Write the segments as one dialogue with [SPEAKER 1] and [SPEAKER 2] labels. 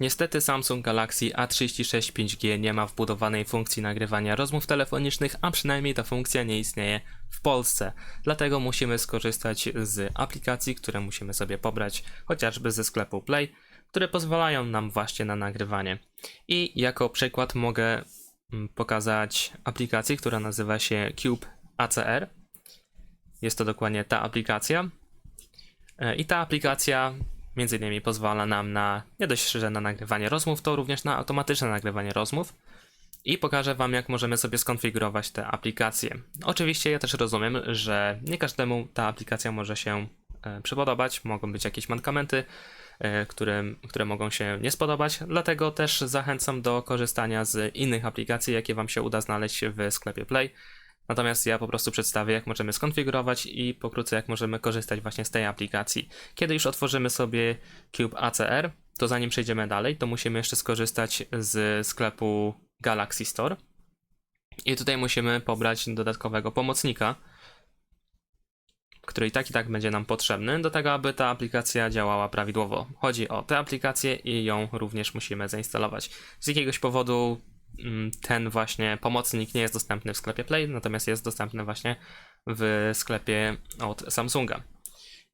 [SPEAKER 1] Niestety Samsung Galaxy A36 5G nie ma wbudowanej funkcji nagrywania rozmów telefonicznych, a przynajmniej ta funkcja nie istnieje w Polsce. Dlatego musimy skorzystać z aplikacji, które musimy sobie pobrać chociażby ze sklepu Play, które pozwalają nam właśnie na nagrywanie. I jako przykład mogę mm, pokazać aplikację, która nazywa się Cube ACR. Jest to dokładnie ta aplikacja. E, I ta aplikacja między innymi pozwala nam na nie dość, że na nagrywanie rozmów, to również na automatyczne nagrywanie rozmów. I pokażę Wam, jak możemy sobie skonfigurować te aplikacje. Oczywiście ja też rozumiem, że nie każdemu ta aplikacja może się e, przypodobać, mogą być jakieś mankamenty, e, które, które mogą się nie spodobać, dlatego też zachęcam do korzystania z innych aplikacji, jakie Wam się uda znaleźć w sklepie Play. Natomiast ja po prostu przedstawię, jak możemy skonfigurować i pokrótce, jak możemy korzystać właśnie z tej aplikacji. Kiedy już otworzymy sobie Cube ACR, to zanim przejdziemy dalej, to musimy jeszcze skorzystać z sklepu Galaxy Store. I tutaj musimy pobrać dodatkowego pomocnika, który i tak i tak będzie nam potrzebny do tego, aby ta aplikacja działała prawidłowo. Chodzi o tę aplikację i ją również musimy zainstalować. Z jakiegoś powodu ten właśnie pomocnik nie jest dostępny w sklepie Play, natomiast jest dostępny właśnie w sklepie od Samsunga.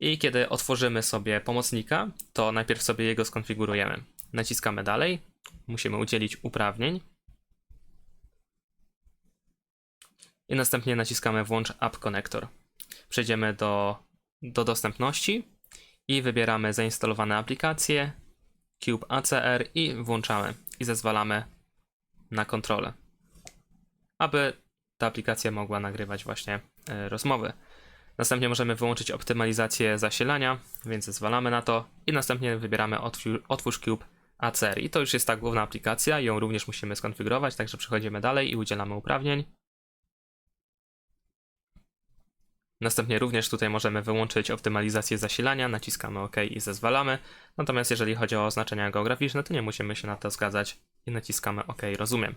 [SPEAKER 1] I kiedy otworzymy sobie pomocnika, to najpierw sobie jego skonfigurujemy. Naciskamy dalej, musimy udzielić uprawnień i następnie naciskamy włącz App Connector. Przejdziemy do, do dostępności i wybieramy zainstalowane aplikacje, Cube ACR i włączamy i zezwalamy na kontrolę, aby ta aplikacja mogła nagrywać właśnie e, rozmowy. Następnie możemy wyłączyć optymalizację zasilania, więc zezwalamy na to i następnie wybieramy otwór, otwórz Cube ACR. I to już jest ta główna aplikacja, ją również musimy skonfigurować, także przechodzimy dalej i udzielamy uprawnień. Następnie również tutaj możemy wyłączyć optymalizację zasilania, naciskamy OK i zezwalamy. Natomiast jeżeli chodzi o oznaczenia geograficzne, to nie musimy się na to zgadzać i naciskamy OK, rozumiem.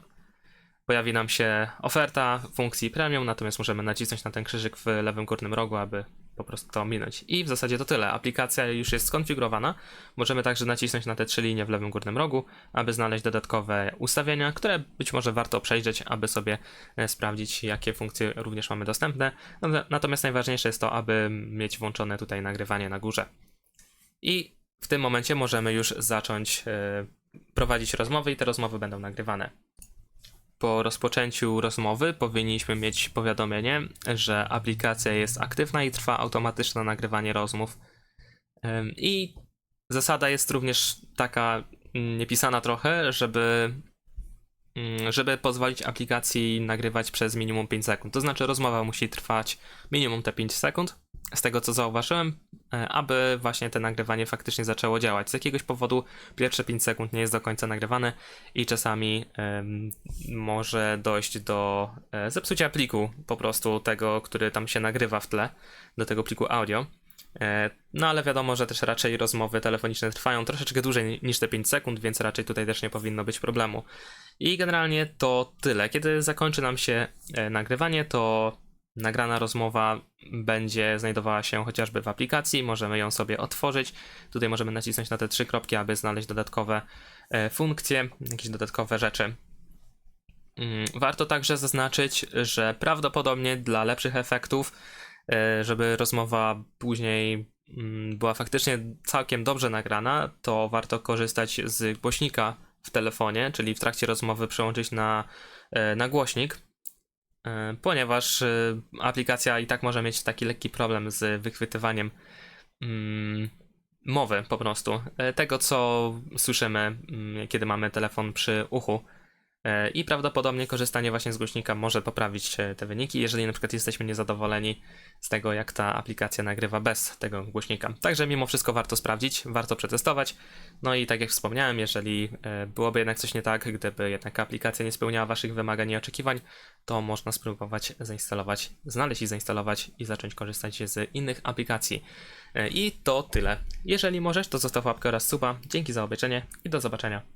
[SPEAKER 1] Pojawi nam się oferta funkcji premium, natomiast możemy nacisnąć na ten krzyżyk w lewym górnym rogu, aby po prostu to ominąć. I w zasadzie to tyle. Aplikacja już jest skonfigurowana. Możemy także nacisnąć na te trzy linie w lewym górnym rogu, aby znaleźć dodatkowe ustawienia, które być może warto przejrzeć, aby sobie e, sprawdzić, jakie funkcje również mamy dostępne. Nat- Natomiast najważniejsze jest to, aby mieć włączone tutaj nagrywanie na górze. I w tym momencie możemy już zacząć e, prowadzić rozmowy i te rozmowy będą nagrywane po rozpoczęciu rozmowy powinniśmy mieć powiadomienie, że aplikacja jest aktywna i trwa automatyczne nagrywanie rozmów. I zasada jest również taka mm, niepisana trochę, żeby, mm, żeby pozwolić aplikacji nagrywać przez minimum 5 sekund. To znaczy rozmowa musi trwać minimum te 5 sekund. Z tego co zauważyłem, e, aby właśnie te nagrywanie faktycznie zaczęło działać. Z jakiegoś powodu pierwsze 5 sekund nie jest do końca nagrywane i czasami em, może dojść do e, zepsucia pliku, po prostu tego, który tam się nagrywa w tle, do tego pliku audio. E, No ale wiadomo, że też raczej rozmowy telefoniczne trwają troszeczkę dłużej niż te 5 sekund, więc raczej tutaj też nie powinno być problemu. I generalnie to tyle. Kiedy zakończy nam się nagrywanie, to nagrana rozmowa będzie znajdowała się chociażby w aplikacji, możemy ją sobie otworzyć. Tutaj możemy nacisnąć na te trzy kropki, aby znaleźć dodatkowe e, funkcje, jakieś dodatkowe rzeczy. Mm, Warto także zaznaczyć, że prawdopodobnie dla lepszych efektów, e, żeby rozmowa później mm, była faktycznie całkiem dobrze nagrana, to warto korzystać z głośnika w telefonie, czyli w trakcie rozmowy przełączyć na, e, na głośnik, ponieważ e, aplikacja i tak może mieć taki lekki problem z wychwytywaniem mm, mowy po prostu, e, tego co słyszymy, mm, kiedy mamy telefon przy uchu. E, I prawdopodobnie korzystanie właśnie z głośnika może poprawić e, te wyniki, jeżeli na przykład jesteśmy niezadowoleni z tego, jak ta aplikacja nagrywa bez tego głośnika. Także mimo wszystko warto sprawdzić, warto przetestować. No i tak jak wspomniałem, jeżeli e, byłoby jednak coś nie tak, gdyby jednak aplikacja nie spełniała Waszych wymagań i oczekiwań, to można spróbować zainstalować, znaleźć i zainstalować i zacząć korzystać z innych aplikacji. I to tyle. Jeżeli możesz, to zostaw łapkę oraz suba. Dzięki za obejrzenie i do zobaczenia.